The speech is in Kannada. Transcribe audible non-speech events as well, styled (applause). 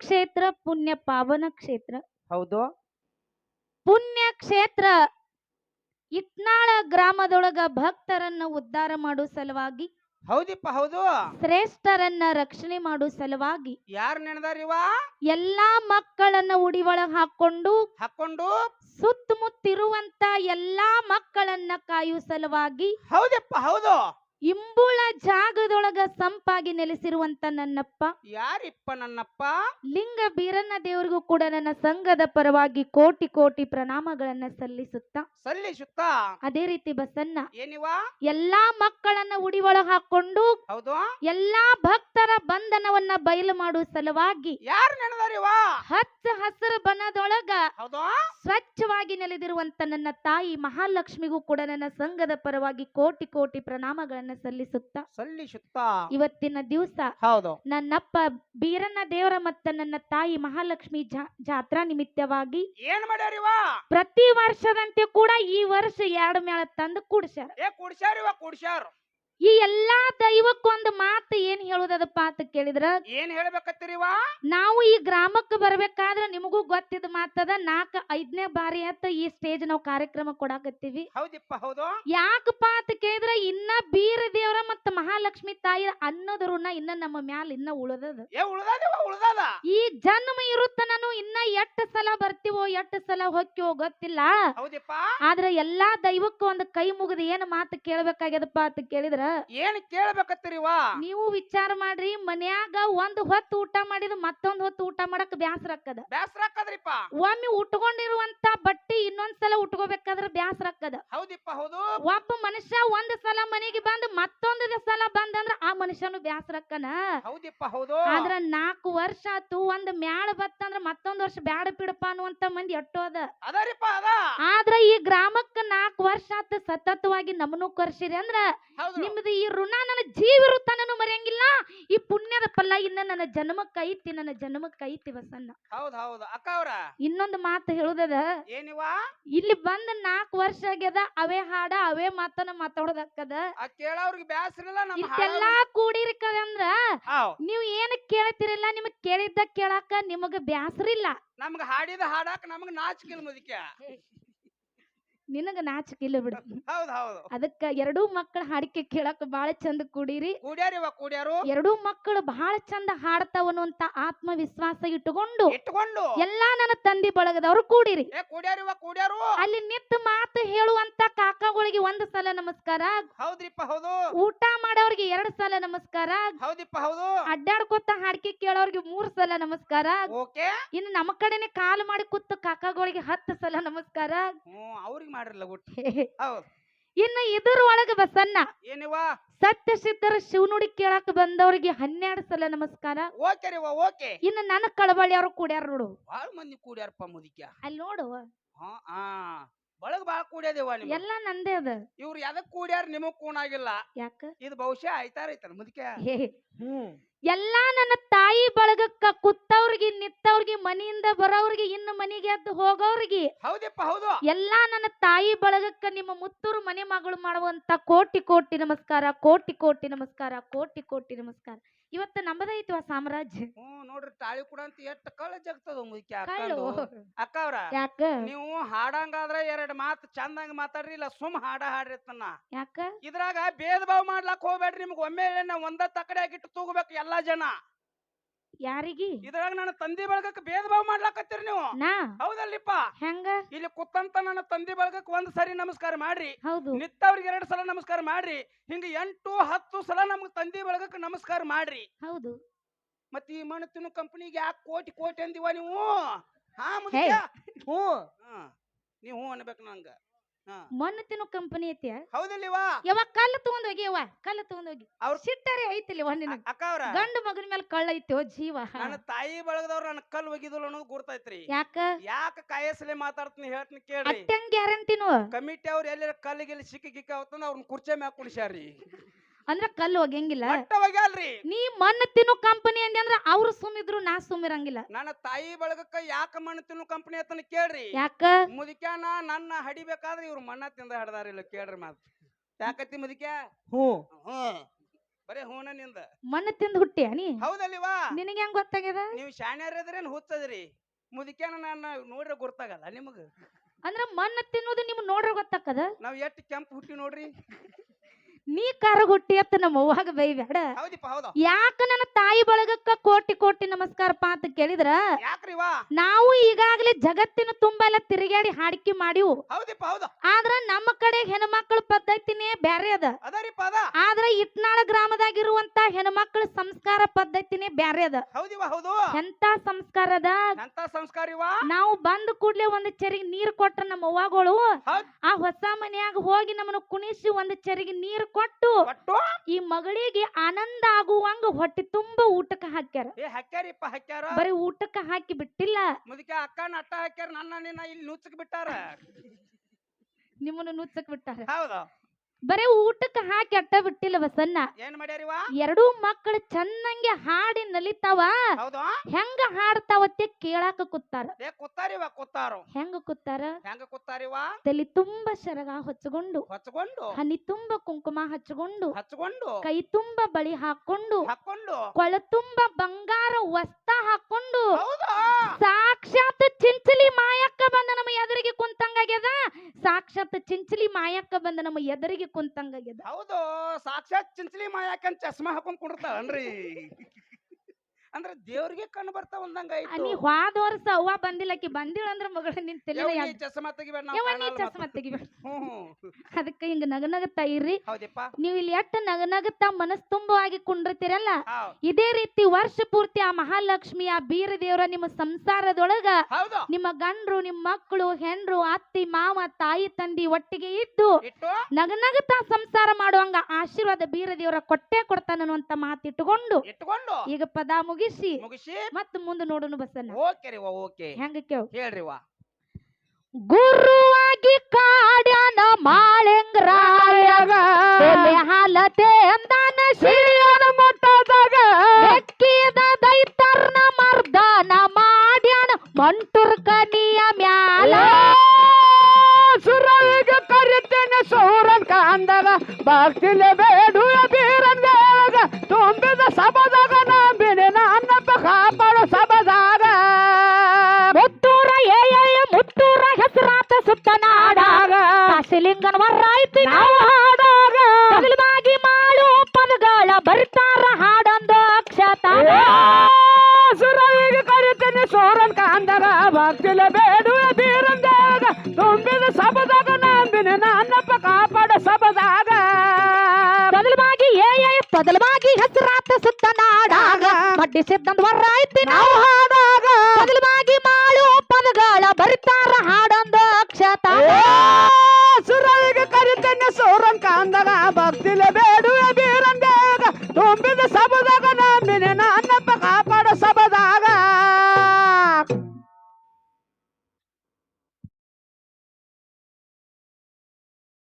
ಕ್ಷೇತ್ರ ಪುಣ್ಯ ಪಾವನ ಕ್ಷೇತ್ರ. ಹೌದು. ಪುಣ್ಯ ಕ್ಷೇತ್ರ ಇಟ್ನಾಳ ಗ್ರಾಮದೊಳಗ ಭಕ್ತರನ್ನ ಉದ್ಧಾರ ಮಾಡೋ ಸಲುವಾಗಿ ಹೌದಿಪ್ಪ ಹೌದು. ಶ್ರೇಷ್ಠರನ್ನ ರಕ್ಷಣೆ ಮಾಡೋ ಸಲುವಾಗಿ ಯಾರು ನೆನದಾರಿವ ಎಲ್ಲಾ ಮಕ್ಕಳನ್ನ ಉಡಿ ಒಳಗ್ ಹಾಕೊಂಡು ಹಾಕೊಂಡು ಸುತ್ತಮುತ್ತಿರುವಂತ ಎಲ್ಲಾ ಮಕ್ಕಳನ್ನ ಕಾಯುವ ಸಲುವಾಗಿ ಹೌದಪ್ಪ ಹೌದು. ಇಂಬುಳ ಜಾಗದೊಳಗ ಸಂಪಾಗಿ ನೆಲೆಸಿರುವಂತ ನನ್ನಪ್ಪ. ಯಾರಿಪ್ಪ ನನ್ನಪ್ಪ? ಲಿಂಗ ಬೀರನ್ನ ದೇವರಿಗೂ ಕೂಡ ನನ್ನ ಸಂಘದ ಪರವಾಗಿ ಕೋಟಿ ಕೋಟಿ ಪ್ರಣಾಮಗಳನ್ನ ಸಲ್ಲಿಸುತ್ತಾ. ಸಲ್ಲಿಸುತ್ತ? ಅದೇ ರೀತಿ ಬಸನ್ನ ಏನಿವ? ಎಲ್ಲಾ ಮಕ್ಕಳನ್ನ ಉಡಿ ಒಳಗ್ ಹಾಕೊಂಡು ಹೌದು. ಎಲ್ಲಾ ಭಕ್ತರ ಬಂಧನವನ್ನ ಬಯಲು ಮಾಡುವ ಸಲುವಾಗಿ ಯಾರು ನೆನದಾರಿವ? ಹಚ್ಚ ಹಸಿರು ಬನದೊಳಗ ಹೌದು. ಸ್ವಚ್ಛವಾಗಿ ನೆಲೆದಿರುವಂತ ನನ್ನ ತಾಯಿ ಮಹಾಲಕ್ಷ್ಮಿಗೂ ಕೂಡ ನನ್ನ ಸಂಘದ ಪರವಾಗಿ ಕೋಟಿ ಕೋಟಿ ಪ್ರಣಾಮಗಳನ್ನ ಸಲ್ಲಿಸುತ್ತಾ? ಸಲ್ಲಿಸುತ್ತಾ? ಇವತ್ತಿನ ದಿವಸ ಹೌದು. ನನ್ನಪ್ಪ ಬೀರಣ್ಣ ದೇವರ ಮತ್ತ ನನ್ನ ತಾಯಿ ಮಹಾಲಕ್ಷ್ಮಿ ಜಾ- ಜಾತ್ರಾ ನಿಮಿತ್ತವಾಗಿ ಏನ್ ಮಾಡ್ಯಾರಿವ ಪ್ರತಿ ವರ್ಷದಂತೆ ಕೂಡ ಈ ವರ್ಷ ಎರಡು ಮೇಳ ತಂದು ಕೂಡ್ಸ್ಯಾರ. ಏ ಕುಡ್ಸ್ಯಾರಿವ ಕುಡ್ಸ್ಯಾರ. ಈ ಎಲ್ಲಾ ದೈವಕ್ಕೊಂದು ಮಾತು ಏನ್ ಹೇಳುದದಪ್ಪ ಅಂತ ಕೇಳಿದ್ರ? ಏನ್ ಹೇಳ್ಬೇಕತ್ತೀರಿವಾ ನಾವು ಈ ಗ್ರಾಮಕ್ಕೆ ಬರ್ಬೇಕಾದ್ರೆ ನಿಮಗೂ ಗೊತ್ತಿದ್ ಮಾತದ ನಾಲ್ಕ ಐದನೇ ಬಾರಿ ಅಂತ ಈ ಸ್ಟೇಜ್ ನಾವು ಕಾರ್ಯಕ್ರಮ ಕೊಡಾಕತ್ತೀವಿ. ಹೌದಿಪ್ಪ ಹೌದು. ಯಾಕಪ್ಪ ಅಂತ ಕೇಳಿದ್ರ ಇನ್ನ ಬೀರ ದೇವರ ಮತ್ತ ಮಹಾಲಕ್ಷ್ಮಿ ತಾಯಿ ಅನ್ನೋದ್ ಋಣ ಇನ್ನ ನಮ್ಮ ಮ್ಯಾಲ ಇನ್ನ ಉಳದದ. ಏ ಉಳ್ದಾದಿವ ಉಳ್ದಾದ. ಈ ಜನ್ಮ ಇರುತ್ತನನು ಇನ್ನ ಎಷ್ಟ್ ಸಲ ಬರ್ತೀವೋ ಎಷ್ಟ್ ಸಲ ಹೊಕ್ಕೋ ಗೊತ್ತಿಲ್ಲ. ಹೌದಿಪ್ಪ. ಆದ್ರ ಎಲ್ಲಾ ದೈವಕ್ಕೂ ಒಂದು ಕೈ ಮುಗಿದು ಏನ್ ಮಾತು ಕೇಳ್ಬೇಕಾಗ್ಯದಪ್ಪ ಅಂತ ಕೇಳಿದ್ರ? ಏನ್ ಕೇಳ್ಬೇಕತ್ತೀರಿವಾ ನೀವು ವಿಚಾರ ಮಾಡ್ರಿ ಮನ್ಯಾಗ ಒಂದ್ ಹೊತ್ತು ಊಟ ಮಾಡಿದ ಮತ್ತೊಂದ್ ಹೊತ್ತು ಊಟ ಮಾಡಕ್ ಬ್ಯಾಸರ ಆಕ್ಕದ. ಬ್ಯಾಸರ ಒಮ್ಮೆ ಉಟ್ಕೊಂಡಿರುವಂತ ಬಟ್ಟಿ ಇನ್ನೊಂದ್ ಸಲ ಉಟ್ಕೋಬೇಕಾದ್ರ ಬ್ಯಾಸರ ಆಕ್ಕದ. ಹೌದಿಪ್ಪ ಹೌದು. ಒಬ್ಬ ಮನುಷ್ಯ ಒಂದ್ ಸಲ ಮನೆಗೆ ಬಂದ್ ಮತ್ತೊಂದ್ ಸಲ ಬಂದಂದ್ರ ಆ ಮನುಷ್ಯನು ಬ್ಯಾಸರ ಅಕ್ಕನ ಹೌದಿಪ್ಪ ಹೌದು. ಆದ್ರ ನಾಲ್ಕು ವರ್ಷ ಆತು ಒಂದ್ ಮ್ಯಾಳ ಬತ್ತಂದ್ರ ಮತ್ತೊಂದ್ ವರ್ಷ ಬ್ಯಾಡ ಬಿಡಪ್ಪ ಅನ್ನುವಂತ ಮಂದಿ ಎಟ್ಟೋದ ಅದ. ಅದರಿಪ್ಪ ಅದ. ಆದ್ರ ಈ ಗ್ರಾಮಕ್ಕ ನಾಲ್ಕು ವರ್ಷ ಆತ ಸತತವಾಗಿ ನಮ್ಮನ್ನು ಕರ್ಸಿರಿ ಅಂದ್ರ ನಿಮ್ದು ಈ ಋಣ ನನ್ನ ಜೀವ ಜೀವಿರುತ್ತಾನೂ ಮರೆಯಂಗಿಲ್ಲ. ಈ ಪುಣ್ಯದ ಫಲ ಇನ್ನ ನನ್ನ ಜನ್ಮಕ್ಕ ಐತಿ ನನ್ನ ಜನ್ಮಕ್ಕ ಐತಿ ಬಸನ್ನ ಹೌದ್ ಹೌದು. ಅಕ್ಕ ಅವ್ರ? ಇನ್ನೊಂದು ಮಾತು ಹೇಳುದದ? ಏನಿವ? ಇಲ್ಲಿ ಬಂದ ನಾಲ್ಕು ವರ್ಷ ಆಗ್ಯದ ಅವೇ ಹಾಡ ಅವೇ ಮಾತನ್ನ ಮಾತಾಡೋದಕ್ಕದ. ಆ ಕೇಳೋರ್ಗೆ ಬ್ಯಾಸ್ರಿಲ್ಲ ಇಷ್ಟೆಲ್ಲಾ ಕೂಡಿರ್ಕದ ಅಂದ್ರ ಹಾವ್. ನೀವ್ ಏನ್ ಕೇಳ್ತಿರಲ್ಲ ನಿಮಗ್ ಕೇಳಿದ್ದ ಕೇಳಾಕ ನಿಮಗ ಬ್ಯಾಸರಿಲ್ಲ ನಮ್ಗ ಹಾಡಿದ ಹಾಡಾಕ ನಮ್ಗ ನಾಚಿಕೆ ಮುದಿಕೆ ನಿನಗ ನಾಚಿಕಿಲ್ಲ ಬಿಡು. (laughs) ಹೌದ್ ಹೌದು. ಅದಕ್ಕ ಎರಡೂ ಮಕ್ಕಳ ಹಾಡಿಕೆ ಕೇಳಾಕ ಬಾಳ ಚಂದ ಕೂಡಿರಿ. ಕೂಡ್ಯಾರು? ಎರಡೂ ಮಕ್ಕಳು ಬಹಳ ಚಂದ ಹಾಡ್ತಾವ ಅನ್ನುವಂತ ಆತ್ಮವಿಶ್ವಾಸ ಇಟ್ಟುಕೊಂಡು ಇಟ್ಕೊಂಡು ಎಲ್ಲಾ ನನ್ನ ತಂದೆ ಬಳಗದವರು ಕೂಡಿರಿ. ಏ ಕೂಡ್ಯಾರಿವ ಕೂಡ್ಯಾರು? ಅಲ್ಲಿ ನಿಂತು ಮಾತು ಕಾಕಾಗಳಿಗೆ ಒಂದ್ ಸಲ ನಮಸ್ಕಾರ. ಹೌದ್ರಿಪ್ಪ ಹೌದು. ಊಟ ಮಾಡೋರ್ಗೆ ಎರಡ್ ಸಲ ನಮಸ್ಕಾರ. ಹೌದಿಪ್ಪ ಹೌದು. ಅಡ್ಡಾಡ್ಕೊತ ಹಾಡ್ಕೆ ಕೇಳೋರ್ಗೆ ಮೂರ್ ಸಲ ನಮಸ್ಕಾರ. ಓಕೆ. ಇನ್ನು ನಮ್ಮ ಕಡೆನೆ ಕಾಲ್ ಮಾಡಿ ಕೂತು ಕಾಕಾಗಳಿಗೆ ಹತ್ತು ಸಲ ನಮಸ್ಕಾರ. ಅವ್ರಿಗೆ ಮಾಡಿರಲ್ಲ ಊಟ ಹೌದ್. ಇನ್ನು ಇದ್ರ ಒಳಗ ಬಸನ್ನ ಏನಿವ ಸತ್ಯ ಸಿದ್ಧರ ಶಿವನುಡಿ ಕೇಳಕ್ ಬಂದವ್ರಿಗೆ ಹನ್ನೆರಡು ಸಲ ನಮಸ್ಕಾರ. ಓಕೆ ರೀ ಓಕೆ. ಇನ್ನು ನನ್ನ ಕಳಬಳ್ಳಿ ಅವ್ರು ಕೂಡ್ಯಾರ ನೋಡು. ಬಾಳ ಮಂದಿ ಕೂಡ್ಯಾರಪ್ಪ ಮುದಿಕ್ಯ. ಅಲ್ಲಿ ನೋಡು. ಹಾ ಆ. ಬಳಗ ಬಾಳ ಕೂಡ್ಯಾದೇವ ಎಲ್ಲ ಎಲ್ಲಾ ನಂದೇ ಅದ. ಇವ್ರು ಎದಕ್ ಕೂಡ್ಯಾರ ನಿಮಗ್ ಕೂಣಾಗಿಲ್ಲ ಯಾಕ? ಇದು ಬಹುಶಃ ಆಯ್ತಾರ ಐತನ ಮುದಿಕ್ಯ ಹೇ. ಹ್ಮ್. ಎಲ್ಲಾ ನನ್ನ ತಾಯಿ ಬಳಗಕ್ಕ ಕುತ್ತವ್ರಿಗೆ ನಿತ್ತವ್ರಿಗೆ ಮನೆಯಿಂದ ಬರೋವ್ರಿಗೆ ಇನ್ನು ಮನೆಗೆ ಎದ್ದು ಹೋಗೋವ್ರಿಗೆ. ಹೌದಪ್ಪ ಹೌದು. ಎಲ್ಲಾ ನನ್ನ ತಾಯಿ ಬಳಗಕ್ಕ ನಿಮ್ಮ ಮುತ್ತೂರು ಮನೆ ಮಗಳು ಮಾಡುವಂತ ಕೋಟಿ ಕೋಟಿ ನಮಸ್ಕಾರ ಕೋಟಿ ಕೋಟಿ ನಮಸ್ಕಾರ ಕೋಟಿ ಕೋಟಿ ನಮಸ್ಕಾರ. ಇವತ್ತು ನಮ್ಮದೈತಿ ಆ ಸಾಮ್ರಾಜ್ಯ. ಹ್ಮ್ ನೋಡ್ರಿ ತಾಳಿ ಕೂಡ ಅಂತ ಎಷ್ಟ್ ಕಳ್ಳ. ಜಗ್ತದ ಕಳ್ಳು ಯಾಕ? ನೀವು ಹಾಡಂಗಾದ್ರ ಎರಡ್ ಮಾತು ಚಂದಂಗ ಮಾತಾಡ್ರಿ ಇಲ್ಲ ಸುಮ್ ಹಾಡ ಹಾಡ್ರಿ ತನ್ನ ಯಾಕ? ಇದ್ರಾಗ ಭೇದ ಭಾವ ಮಾಡ್ಲಾಕ್ ಹೋಗ್ಬೇಡ್ರಿ ನಿಮ್ಗೆ ಒಮ್ಮೆ ನಾ ಒಂದ ತಕಡೆ ಆಗಿಟ್ಟು ತೂಗಬೇಕು ಎಲ್ಲಾ ಜನ. ಯಾರಿಗಿ? ಇದ್ರಾಗ ನನ್ನ ತಂದಿ ಬಳಗಕ್ಕೆ ಭೇದ ಭಾವ ಮಾಡ್ಲಾಕತ್ತೀರಿ ನೀವು. ನಾ? ಹೌದಲ್ಲಿಪ್ಪ? ಹೆಂಗ? ಇಲ್ಲಿ ಕುತ್ತಂತ ನನ್ನ ತಂದಿ ಬಳಗಕ್ಕೆ ಒಂದ್ ಸರಿ ನಮಸ್ಕಾರ ಮಾಡ್ರಿ. ಹೌದು. ನಿತ್ತವ್ರಿಗೆ ಎರಡ್ ಸಲ ನಮಸ್ಕಾರ ಮಾಡ್ರಿ. ಹಿಂಗ ಎಂಟು ಹತ್ತು ಸಲ ನಮ್ಗೆ ತಂದಿ ಬಳಗಕ್ಕೆ ನಮಸ್ಕಾರ ಮಾಡ್ರಿ. ಹೌದು. ಮತ್ತೆ ಈ ಮಣ್ಣು ತಿನ್ನು ಕಂಪನಿಗೆ ಯಾಕೆ ಕೋಟಿ ಕೋಟಿ ಅಂದಿವ ನೀವು? ಹಾ ಮುಂದೆ ಹ್ಞೂ. ಹಾ ನೀವು ಅನ್ಬೇಕು ನಂಗ. ಮಣ್ಣು ತಿನ್ನು ಕಂಪನಿ ಐತಿ ಹೌದಿಲ್ಲಿವಾ ಯಾವ ಕಲ್ಲು ತಗೊಂಡ್ ಹೋಗಿ ಯವ್ವ ಕಲ್ಲು ತಗೊಂಡ್ ಹೋಗಿ. ಅವ್ರ ಸಿಟ್ಟರೆ ಐತಿಲ್ಲ ಒಂದಿನ ಅಕ್ಕ ಅವ್ರ ಗಂಡು ಮಗನ ಮೇಲೆ ಕಳ್ಳ ಐತಿ ಜೀವ. ನನ್ನ ತಾಯಿ ಬಳಗದವ್ರು ನನ್ನ ಕಲ್ ಒಗಿದಿಲ್ಲ ಅನ್ನೋದು ಗುರ್ತೈತ್ರಿ ಯಾಕ? ಯಾಕ ಕಾಯಸಲೆ ಮಾತಾಡ್ತೀನಿ ಹೇಳ್ತೀನಿ ಕೇಳಿ ಅಟ್ಟಂಗ್ ಗ್ಯಾರಂಟಿನು ಕಮಿಟಿ ಅವ್ರು ಎಲ್ಲರ ಕಲ್ಲಿಗೆಲ್ಲಿ ಸಿಕ್ಕಿ ಗಿಕ್ಕ ಅವ್ರನ್ನ ಕುರ್ಚೆ ಮ್ಯಾಗ ಕುಣಿಸ್ಯಾರ್ರಿ. ಅಂದ್ರ ಕಲ್ಲು ಹೋಗಂಗಿಲ್ಲ ಒಟ್ಟ ನೀ ಮಣ್ಣು ತಿನ್ನು ಕಂಪನಿ ಅಂದಿ ಅಂದ್ರ ಅವ್ರು ಸುಮ್ಮಿದ್ರು ನಾ ಸುಮ್ಮಿರಂಗಿಲ್ಲ. ನನ್ನ ತಾಯಿ ಬಳಗಕ್ಕ ಯಾಕ ಮಣ್ಣು ತಿನ್ನು ಕಂಪನಿ ಅಂತ ಕೇಳ್ರಿ. ಯಾಕ? ಮುದಿಕ್ಯಾನ ನನ್ನ ಹಡಿಬೇಕಾದ್ರೆ ಇವ್ರು ಮಣ್ಣ ತಿಂದ ಹಡ್ದಾರಿಲ್ಲ ಕೇಳ್ರಿ ಮಾತು. ಯಾಕತ್ತಿ ಮುದಿಕ್ಯಾ? ಹ್ಞೂ. ಹ್ಮ್ ಬರೇ ಹೂನ ನಿಂದ. ಮಣ್ಣು ತಿಂದು ಹುಟ್ಟಿಯ ನೀ? ಹೌದಲ್ಲಿವಾ? ನಿನಗೆ ಹೆಂಗ್ ಗೊತ್ತಾಗ್ಯದ? ನೀವು ಶಾಣ್ಯಾರದ್ರೇನ್ ಹುಚ್ಚದ್ರಿ? ಮುದುಕ್ಯಾನ ನಾನು ನೋಡ್ರೆ ಗೊತ್ತಾಗಲ್ಲ ನಿಮಗ. ಅಂದ್ರ ಮಣ್ಣು ತಿನ್ನೋದು ನಿಮ್ ನೋಡ್ರ ಗೊತ್ತಾಕದ ನಾವ್ ಎಷ್ಟ್ ಕೆಂಪ್ ಹುಟ್ಟಿ ನೋಡ್ರಿ? ನೀ ಕರಗುಟ್ಟಿ ಅಂತ ನಮ್ಮ ಅವ್ವಾಗ ಬೈಬೇಡ ಯಾಕ ನನ್ನ ತಾಯಿ ಬಳಗಕ್ಕ ಕೋಟಿ ಕೋಟಿ ನಮಸ್ಕಾರಪ್ಪ ಅಂತ ಕೇಳಿದ್ರ? ನಾವು ಈಗಾಗಲೇ ಜಗತ್ತಿನ ತುಂಬಾ ಎಲ್ಲ ತಿರುಗಾಡಿ ಹಾಡಿಕೆ ಮಾಡಿವು. ಆದ್ರ ನಮ್ಮ ಕಡೆ ಹೆಣ್ಮಕ್ಳ ಪದ್ಧತಿನೇ ಬ್ಯಾರೆ ಅದ. ಆದ್ರ ಇಟ್ನಾಳ ಗ್ರಾಮದಾಗಿರುವಂತ ಹೆಣ್ಮಕ್ಳ ಸಂಸ್ಕಾರ ಪದ್ಧತಿನೇ ಬ್ಯಾರೆ ಅದ. ಎಂತ ಸಂಸ್ಕಾರ ಅದ? ನಾವು ಬಂದ ಕೂಡ್ಲೆ ಒಂದ್ ಚರಿಗೆ ನೀರ್ ಕೊಟ್ರ ನಮ್ಮ ಅವ್ವಗಳು. ಆ ಹೊಸ ಮನೆಯಾಗ ಹೋಗಿ ನಮ್ಮನ್ನು ಕುಣಿಸಿ ಒಂದ್ ಚರಿಗೆ ನೀರ್ ಕೊಟ್ಟು ಈ ಮಗಳಿಗೆ ಆನಂದ ಆಗುವಂಗ ಹೊಟ್ಟೆ ತುಂಬಾ ಊಟಕ್ಕೆ ಹಾಕ್ಯಾರ. ಏ ಹಾಕ್ಯಾರಿಪ್ಪ ಹಾಕ್ಯಾರ? ಬರೀ ಊಟಕ್ಕೆ ಹಾಕಿ ಬಿಟ್ಟಿಲ್ಲ. ಮುದುಕ ಅಕ್ಕನ ಅಟ್ಟ ಹಾಕ್ಯಾರ ನನ್ನ ನಿನ್ನ ಇಲ್ಲಿ ನುಚ್ಚಕ್ ಬಿಟ್ಟಾರ? ನಿಮ್ಮನ್ನು ನುಚ್ಚಕ್ ಬಿಟ್ಟಾರ. ಹೌದು. ಬರೀ ಊಟಕ್ಕೆ ಹಾಕಿ ಅಟ್ಟ ಬಿಟ್ಟಿಲ್ಲ ಬಸನ್ನ ಏನ್ ಮಾಡ್ಯಾರಿವಾ ಎರಡೂ ಮಕ್ಕಳು ಚೆನ್ನಾಗಿ ಹಾಡಿ ನಲಿತಾವ. ಹೆಂಗ ಹಾಡ್ತಾವತ್ತೆ ಕೇಳಾಕ ಕೂತಾರ. ಏ ಕೂತಾರಿವ ಕೂತಾರು. ಹೆಂಗ ಕೂತಾರ? ಹೆಂಗ ಕೂತಾರಿವಾ? ತಲೆ ತುಂಬಾ ಶರಗ ಹೊಚ್ಕೊಂಡು ಹೊಚ್ಕೊಂಡು ಹನಿ ತುಂಬಾ ಕುಂಕುಮ ಹಚ್ಕೊಂಡು ಹಚ್ಕೊಂಡು ಕೈ ತುಂಬಾ ಬಳಿ ಹಾಕೊಂಡು. ಹಾಕೊಂಡು. ಕೊಳ ತುಂಬಾ ಬಂಗಾರ ವಸ್ತ ಹಾಕೊಂಡು. ಹೌದಾ? ಸಾಕ್ಷಾತ್ ಚಿಂಚಲಿ ಮಾಯಕ್ಕ ಬಂದ ನಮ್ಮ ಎದುರಿಗೆ ಕುಂತಂಗಾಗ್ಯದ. ಸಾಕ್ಷಾತ್ ಚಿಂಚಲಿ ಮಾಯಕ್ಕ ಬಂದ ನಮ್ಮ ಎದುರಿಗೆ ಕುಂತಂಗಾಗ್ಯದ. ಹೌದು ಸಾಕ್ಷಾತ್ ಚಿಂಚಲಿ ಮಾಯಕ್ಕ ಚಸ್ಮಾ ಹಾಕೊಂಡ್ ಕುಂಡಿರ್ತಾವನ್ರಿ ಅಂದ್ರ ದೇವ್ರಿಗೆ ಕಣ್ಣು ಬರ್ತಾವ ಒಂದಂಗ ನೀ ಹೋದ ವರ್ಷ ಅವ್ವ ಬಂದಿಲ್ಲ ಬಂದಿಳ ಅಂದ್ರ ಮಗಳ ನಿನ್ ತಲೆ ಚಸ್ಮಾ ತೆಗಿಬೇಡ ಯವ್ವ ನೀ ಚಸ್ಮಾ ತೆಗಿಬೇಡ. ಅದಕ್ಕೆ ಹಿಂಗ ನಗನಗತಾ ಇರ್ರಿ. ಹೌದಪ್ಪ. ನೀವು ಇಲ್ಲಿ ಎಟ್ಟ ನಗನಗತ್ತಾ ಮನಸ್ ತುಂಬವಾಗಿ ಕುಂಡಿರ್ತೀರಲ್ಲ? ಇದೇ ರೀತಿ ವರ್ಷ ಪೂರ್ತಿ ಆ ಮಹಾಲಕ್ಷ್ಮಿ ಆ ಬೀರ ದೇವರ ನಿಮ್ಮ ಸಂಸಾರದೊಳಗ ನಿಮ್ಮ ಗಂಡ್ರು ನಿಮ್ಮ ಮಕ್ಕಳು ಹೆಂಡ್ರು ಅತ್ತಿ ಮಾವ ತಾಯಿ ತಂದಿ ಒಟ್ಟಿಗೆ ಇದ್ದು ಇಟ್ಟು ನಗನಗತಾ ಸಂಸಾರ ಮಾಡುವಂಗ ಆಶೀರ್ವಾದ ಬೀರ ದೇವರ ಕೊಟ್ಟೆ ಕೊಡ್ತಾನ ಅನ್ನುವಂತ ಮಾತಿಟ್ಟುಕೊಂಡು ಇಟ್ಕೊಂಡು ಈಗ ಪದ ಮುಗಿಸಿ. ಮುಗಿಸಿ. ಮತ್ತ ಮುಂದೆ ನೋಡೋಣ ಬಸನ್ನ ಓಕೆ ರೀ ಓಕೆ. ಹೆಂಗ ಕೇವ್ ಹೇಳ್ರಿ ವಾ ಗುರುವಾಗಿ ಕಾಡ್ಯಾನ ಮಾಳೆಂಗ್ರಾಯಗ ಹಾಲತೆ ಅಂದಾನ ಸಿರಿಯನ ಮಟ್ಟದಾಗ. ಎಕ್ಕಿದ ದೈತರ್ನ ಮರ್ದಾನ ಮಾಡ್ಯಾನ ಮಂಟುರ್ ಕನಿಯ ಮ್ಯಾಲ. ಸುರವಿಗ ಕರಿತೇನೆ ಸೂರನ್ ಕಾಂದಾಗ ಭಕ್ತಿಲೆ ಬೇಡುವ ಬೀರಂದಾಗ ತುಂಬಿದ ಸಭದಾಗ ಅನ್ನಪ್ಪ ಸಬದಾದ ಮುತ್ತೂರ ಏಯ ಮುತ್ತೂರ ಹೆಸರಾತ ಸುತ್ತ ನಾಡಾಗ. ಕಾಶಿಲಿಂಗನ ವರ್ರಾಯ್ತಿ ನಾವು ಹಾಡಾಗ. ಬಗಲವಾಗಿ ಮಾಡು ಪದಗಳ ಬರ್ತಾರ ಹಾಡೊಂದು ಅಕ್ಷತ. ಸುರವಿಗೆ ಕರಿತೇನೆ ಸೋರನ್ ಕಾಂದರ ಭಕ್ತಿಲ ಬೇಡುವ ಸಿದ್ದಂತ ವರ್ರಾಯ್ತಿ ನಾವು ಹಾಡಾಗ ಬದಲವಾಗಿ ಮಾಡು ಪದಗಳ ಬರ್ತಾರ ಹಾಡೊಂದು ಅಕ್ಷತ.